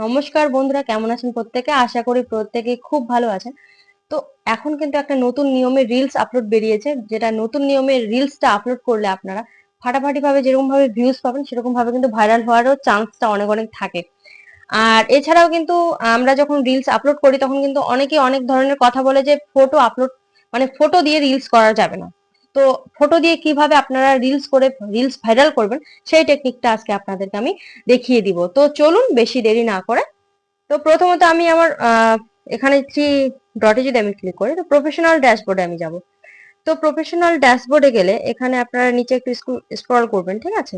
নমস্কার বন্ধুরা, কেমন আছেন প্রত্যেকে? আশা করি প্রত্যেকে খুব ভালো আছেন। তো এখন কিন্তু একটা নতুন নিয়মে রিলস আপলোড বেরিয়েছে, যেটা নতুন নিয়মে রিলসটা আপলোড করলে আপনারা ফাটাফাটি ভাবে যেরকম ভাবে ভিউজ পাবেন সেরকম ভাবে কিন্তু ভাইরাল হওয়ারও চান্সটা অনেক অনেক থাকে। আর এছাড়াও কিন্তু আমরা যখন রিলস আপলোড করি, তখন কিন্তু অনেকে অনেক ধরনের কথা বলে যে ফটো আপলোড মানে ফটো দিয়ে রিলস করা যাবে না। তো ফটো দিয়ে কীভাবে আপনারা রিলস করে রিলস ভাইরাল করবেন, সেই টেকনিকটা আজকে আপনাদেরকে আমি দেখিয়ে দিব। তো চলুন বেশি দেরি না করে। তো প্রথমত আমি আমার এখানে থ্রি ডটে যদি আমি ক্লিক করি, তো প্রফেশনাল ড্যাশবোর্ডে আমি যাব। তো প্রফেশনাল ড্যাশবোর্ডে গেলে এখানে আপনারা নিচে একটু স্ক্রল করবেন, ঠিক আছে?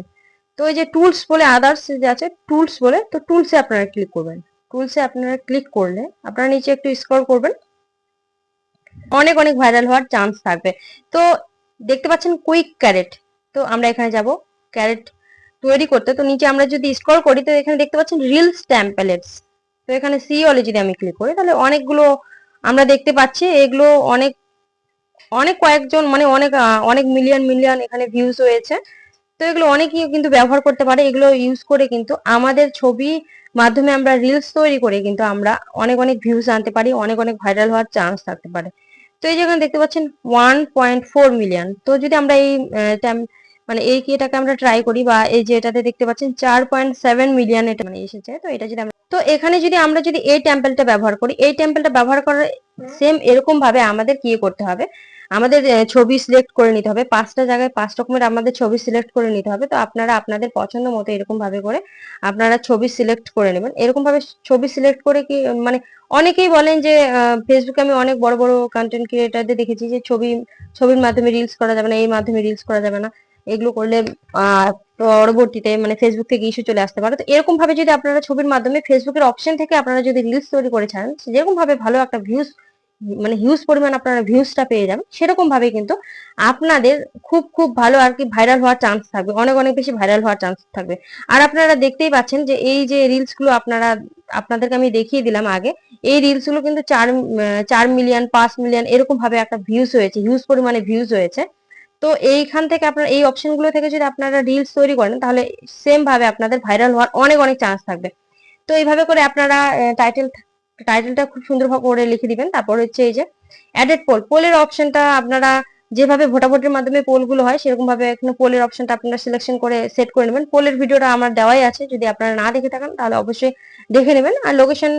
তো এই যে টুলস বলে আদার্স যে আছে টুলস বলে, তো টুলসে আপনারা ক্লিক করবেন। টুলসে আপনারা ক্লিক করলে আপনারা নিচে একটু স্ক্রল করবেন। অনেক অনেক ভাইরাল হওয়ার চান্স থাকবে। তো দেখতে পাচ্ছেন কুইক ক্যারেট তো আমরা এখানে যাব ক্যারেট তৈরি করতে। তো নিচে আমরা যদি স্ক্রল করি, তো এখানে দেখতে পাচ্ছেন রিলস ট্যাম্পলেটস তো এখানে সি অলে যদি আমি ক্লিক করি। তাহলে অনেকগুলো আমরা দেখতে পাচ্ছি, এগুলো অনেক অনেক কয়েকজন মানে অনেক অনেক মিলিয়ন মিলিয়ন এখানে ভিউজ হয়েছে। তো এগুলো অনেকেই কিন্তু ব্যবহার করতে পারে, এগুলো ইউজ করে কিন্তু আমাদের ছবি মাধ্যমে আমরা রিলস তৈরি করে কিন্তু আমরা অনেক অনেক ভিউজ আনতে পারি, অনেক অনেক ভাইরাল হওয়ার চান্স থাকতে পারে। তো এই যেখানে দেখতে পাচ্ছেন ওয়ান পয়েন্ট ফোর মিলিয়ন তো যদি আমরা এই মানে এই এটাকে আমরা ট্রাই করি বা এই যে এটাতে দেখতে পাচ্ছেন চার পয়েন্ট সেভেন মিলিয়ন এটা মানে এসেছে, তো এটা যদি আমরা, তো এখানে যদি আমরা যদি এই টেম্পলটা ব্যবহার করি, এই টেম্পলটা ব্যবহার করার সেম এরকম ভাবে আমাদের কি করতে হবে? আমাদের ছবি সিলেক্ট করে নিতে হবে। পাঁচটা জায়গায় পাঁচ রকমের আমাদের ছবি সিলেক্ট করে নিতে হবে। তো আপনারা আপনাদের পছন্দ মতো এরকম ভাবে করে আপনারা ছবি সিলেক্ট করে নেবেন। এরকম ভাবে ছবি সিলেক্ট করে কি মানে অনেকেই বলেন যে ফেসবুকে আমি অনেক বড় বড় কন্টেন্ট ক্রিয়েটারদের দেখেছি যে ছবি, ছবির মাধ্যমে রিলস করা যাবে না, এই মাধ্যমে রিলস করা যাবে না। এগুলো করলে পরবর্তীতে মানে ফেসবুক থেকে ইস্যু চলে আসতে পারে। তো এরকম ভাবে যদি আপনারা ছবির মাধ্যমে ফেসবুকের অপশন থেকে আপনারা যদি রিলস তৈরি করে ছাড়েন যেরকম ভাবে ভালো একটা ভিউজ মানে হিউজ পরিমাণ আপনারা ভিউজটা পেয়ে যাবেন। সেরকম ভাবে কিন্তু আপনাদের খুব খুব ভালো আর কি ভাইরাল হওয়ার চান্স থাকবে। অনেক অনেক বেশি ভাইরাল হওয়ার চান্স থাকবে। আর আপনারা দেখতেই পাচ্ছেন যে এই যে রিলসগুলো আপনারা, আপনাদেরকে আমি দেখিয়ে দিলাম আগে, এই রিলসগুলো কিন্তু চার চার মিলিয়ন পাঁচ মিলিয়ন এরকম ভাবে একটা ভিউজ হয়েছে হিউজ পরিমাণে ভিউজ হয়েছে। তো এইখান থেকে আপনার, এই অপশনগুলো থেকে যদি আপনারা রিলস তৈরি করেন, তাহলে সেম ভাবে আপনাদের ভাইরাল হওয়ার অনেক অনেক চান্স থাকবে। তো এইভাবে করে আপনারা টাইটেল টাইটেলটা খুব সুন্দর করে লিখে দিবেন। তারপর হচ্ছে এই যে অ্যাডেড পোল পোলের অপশনটা আপনারা যেভাবে ভোটাভোটির মাধ্যমে পোলগুলো হয় সেরকম ভাবে এখানে পোলের অপশনটা আপনারা সিলেকশন করে সেট করে নেবেন। পোলের ভিডিওটা আমার দেওয়াই আছে। যদি আপনারা না দেখে থাকেন, তাহলে অবশ্যই দেখে নেবেন। আর লোকেশন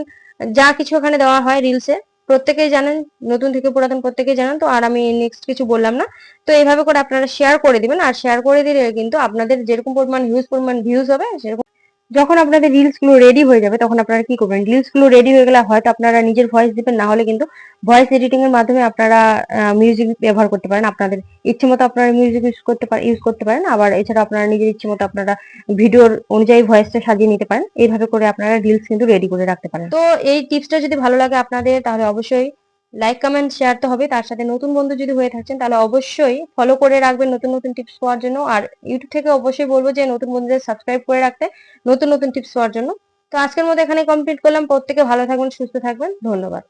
যা কিছু ওখানে দেওয়া হয় রিলসে প্রত্যেকেই জানেন, নতুন থেকে পুরাতন প্রত্যেকেই জানেন। তো আর আমি নেক্সট কিছু বললাম না। তো এইভাবে করে আপনারা শেয়ার করে দিবেন। আর শেয়ার করে দিলে কিন্তু আপনাদের যেরকম পরিমাণ হিউজ পরিমাণ ভিউজ হবে, সেরকম যখন আপনাদের রিলসগুলো রেডি হয়ে যাবে, তখন আপনারা কি করবেন? রিলসগুলো রেডি হয়ে গেলে হয়তো আপনারা নিজের ভয়েস দিবেন, না হলে কিন্তু ভয়েস এডিটিং এর মাধ্যমে আপনারা মিউজিক ব্যবহার করতে পারেন। আপনাদের ইচ্ছে মতো আপনারা মিউজিক ইউজ করতে পারেন ইউজ করতে পারেন। আবার এছাড়া আপনারা নিজের ইচ্ছে মতো আপনারা ভিডিওর অনুযায়ী ভয়েসটা সাজিয়ে নিতে পারেন। এইভাবে করে আপনারা রিলস কিন্তু রেডি করে রাখতে পারেন। তো এই টিপসটা যদি ভালো লাগে আপনাদের, তাহলে অবশ্যই লাইক কমেন্ট শেয়ার তো হবে। তার সাথে নতুন বন্ধু যদি হয়ে থাকছেন, তাহলে অবশ্যই ফলো করে রাখবেন নতুন নতুন টিপস পাওয়ার জন্য। আর ইউটিউব থেকে অবশ্যই বলব যে, নতুন বন্ধুদের সাবস্ক্রাইব করে রাখতে নতুন নতুন টিপস পাওয়ার জন্য। তো আজকের মতো এখানে কমপ্লিট করলাম। প্রত্যেকে ভালো থাকবেন, সুস্থ থাকবেন। ধন্যবাদ।